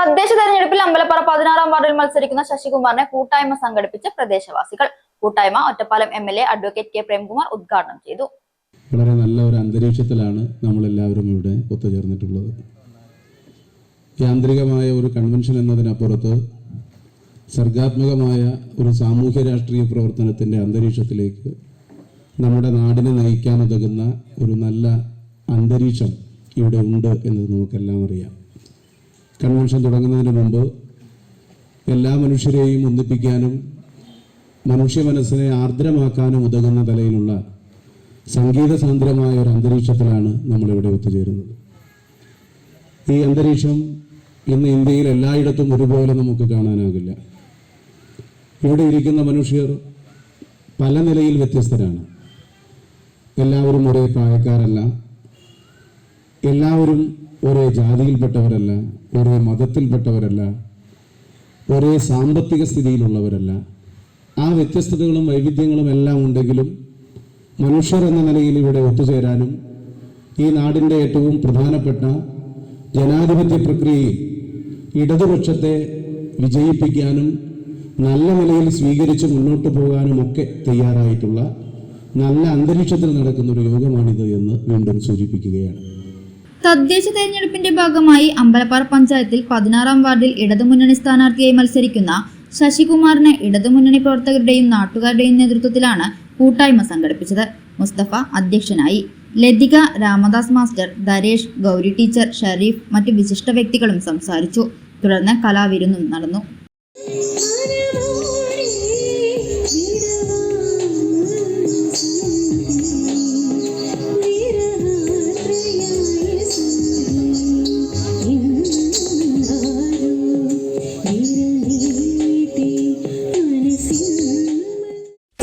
തദ്ദേശ തെരഞ്ഞെടുപ്പിൽ അമ്പലപ്പുറ പതിനാറാം വാർഡിൽ മത്സരിക്കുന്ന ശശികുമാറിനെ കൂട്ടായ്മ സംഘടിപ്പിച്ച പ്രദേശവാസികൾ. കൂട്ടായ്മ Ottapalam M L A advocate K Premkumar ഉദ്ഘാടനം ചെയ്തു. വളരെ നല്ല ഒരു അന്തരീക്ഷത്തിലാണ് നമ്മൾ എല്ലാവരും ഇവിടെ ഒത്തുചേർന്നിട്ടുള്ളത്. യാന്ത്രികമായ ഒരു കൺവെൻഷൻ എന്നതിനപ്പുറത്ത് സർഗാത്മകമായ ഒരു സാമൂഹ്യ രാഷ്ട്രീയ പ്രവർത്തനത്തിന്റെ അന്തരീക്ഷത്തിലേക്ക് നമ്മുടെ നാടിനെ നയിക്കാനുതകുന്ന ഒരു നല്ല അന്തരീക്ഷം ഇവിടെ ഉണ്ട് എന്നത് നമുക്കെല്ലാം അറിയാം. കൺവെൻഷൻ തുടങ്ങുന്നതിന് മുമ്പ് എല്ലാ മനുഷ്യരെയും ഒന്നിപ്പിക്കാനും മനുഷ്യ മനസ്സിനെ ആർദ്രമാക്കാനും ഉതകുന്ന തലയിലുള്ള സംഗീത സാന്ദ്രമായ ഒരു അന്തരീക്ഷത്തിലാണ് നമ്മളിവിടെ ഒത്തുചേരുന്നത്. ഈ അന്തരീക്ഷം ഇന്ന് ഇന്ത്യയിൽ എല്ലായിടത്തും ഒരുപോലെ നമുക്ക് കാണാനാകില്ല. ഇവിടെ ഇരിക്കുന്ന മനുഷ്യർ പല നിലയിൽ വ്യത്യസ്തരാണ്. എല്ലാവരും ഒരേ പ്രായക്കാരല്ല. എല്ലാവരും ഒരേ ജാതിയിൽപ്പെട്ടവരല്ല ഒരേ മതത്തിൽപ്പെട്ടവരല്ല ഒരേ സാമ്പത്തിക സ്ഥിതിയിലുള്ളവരല്ല. ആ വ്യത്യസ്തതകളും വൈവിധ്യങ്ങളും എല്ലാം ഉണ്ടെങ്കിലും മനുഷ്യർ എന്ന നിലയിൽ ഇവിടെ ഒത്തുചേരാനും ഈ നാടിന്റെ ഏറ്റവും പ്രധാനപ്പെട്ട ജനാധിപത്യ പ്രക്രിയയിൽ ഇടതുപക്ഷത്തെ വിജയിപ്പിക്കാനും നല്ല നിലയിൽ സ്വീകരിച്ച് മുന്നോട്ട് പോകാനും ഒക്കെ തയ്യാറായിട്ടുള്ള നല്ല അന്തരീക്ഷത്തിൽ നടക്കുന്ന ഒരു യോഗമാണിത് എന്ന് വീണ്ടും സൂചിപ്പിക്കുകയാണ്. തദ്ദേശ തെരഞ്ഞെടുപ്പിന്റെ ഭാഗമായി അമ്പലപ്പാറ പഞ്ചായത്തിൽ പതിനാറാം വാർഡിൽ ഇടതുമുന്നണി സ്ഥാനാർത്ഥിയായി മത്സരിക്കുന്ന ശശികുമാറിനെ ഇടതുമുന്നണി പ്രവർത്തകരുടെയും നാട്ടുകാരുടെയും നേതൃത്വത്തിലാണ് കൂട്ടായ്മ സംഘടിപ്പിച്ചത്. മുസ്തഫ അധ്യക്ഷനായി. ലതിക രാമദാസ് മാസ്റ്റർ ദരേഷ് ഗൗരി ടീച്ചർ ഷരീഫ് മറ്റ് വിശിഷ്ട വ്യക്തികളും സംസാരിച്ചു. തുടർന്ന് കലാവിരുന്നും നടന്നു.